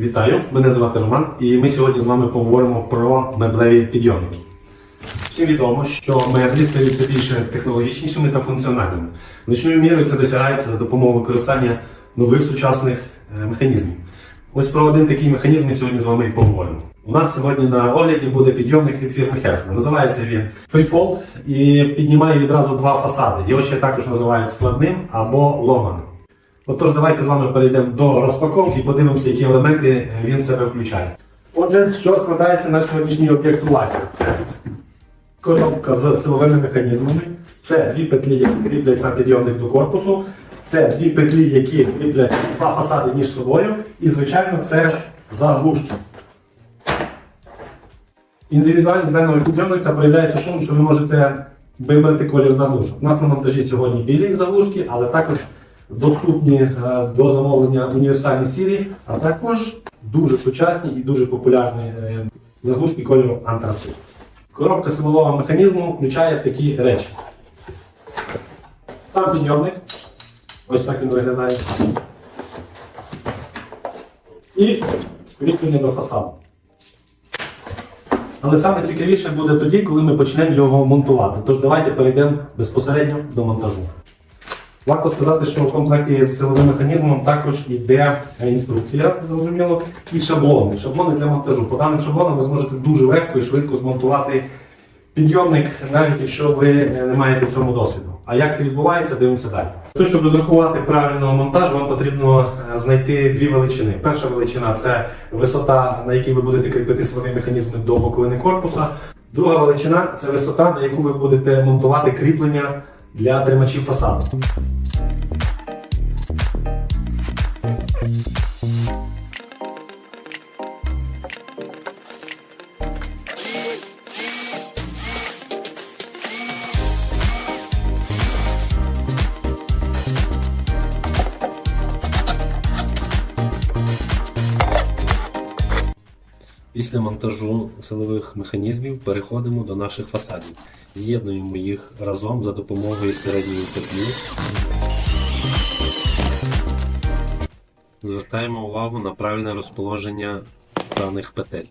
Вітаю, мене звати Роман, і ми сьогодні з вами поговоримо про меблеві підйомники. Всім відомо, що меблі стають все більше технологічнішими та функціональними. Значною мірою це досягається за допомогою використання нових сучасних е, механізмів. Ось про один такий механізм ми сьогодні з вами і поговоримо. У нас сьогодні на огляді буде підйомник від фірми Heffner. Називається він Freefold і піднімає відразу два фасади. Його ще також називають складним або ломаним. Отож, давайте з вами перейдемо до розпаковки і подивимося, які елементи він в себе включає. Отже, що складається наш сьогоднішній об'єкт уваги? Це коробка з силовими механізмами, це дві петлі, які кріплять сам підйомник до корпусу, це дві петлі, які кріплять два фасади між собою, і, звичайно, це заглушки. Індивідуальність даного підйомника проявляється в тому, що ви можете вибрати колір заглушок. У нас на монтажі сьогодні білі заглушки, але також доступні е, до замовлення універсальні сірі, а також дуже сучасні і дуже популярні е, заглушки кольору антрацит. Коробка силового механізму включає такі речі. Сам підйомник. Ось так він виглядає. І кріплення до фасаду. Але саме цікавіше буде тоді, коли ми почнемо його монтувати. Тож давайте перейдемо безпосередньо до монтажу. Варто сказати, що в комплекті з силовим механізмом також йде інструкція, зрозуміло, і шаблони. Шаблони для монтажу. По даним шаблонам ви зможете дуже легко і швидко змонтувати підйомник, навіть якщо ви не маєте в цьому досвіду. А як це відбувається, дивимося далі. То, щоб розрахувати правильно монтаж, вам потрібно е, знайти дві величини. Перша величина це висота, на якій ви будете кріпити силові механізми до боковини корпуса. Друга величина це висота, на яку ви будете монтувати кріплення для тримачів фасаду. Після монтажу силових механізмів переходимо до наших фасадів. З'єднуємо їх разом за допомогою середньої петлі. Звертаємо увагу на правильне розположення даних петель.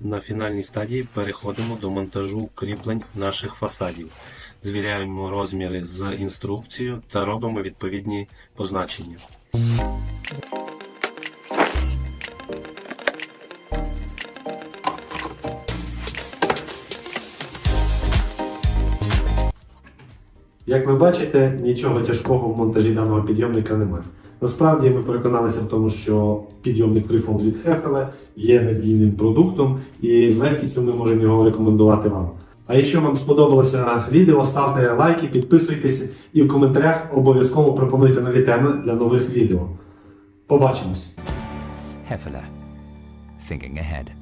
На фінальній стадії переходимо до монтажу кріплень наших фасадів. Звіряємо розміри з інструкцією та робимо відповідні позначення. Як ви бачите, нічого тяжкого в монтажі даного підйомника немає. Насправді ми переконалися в тому, що підйомник Freefold від Heffele є надійним продуктом і з легкістю ми можемо його рекомендувати вам. А якщо вам сподобалося відео, ставте лайки, підписуйтесь і в коментарях обов'язково пропонуйте нові теми для нових відео. Побачимось! Hefele. Thinking ahead.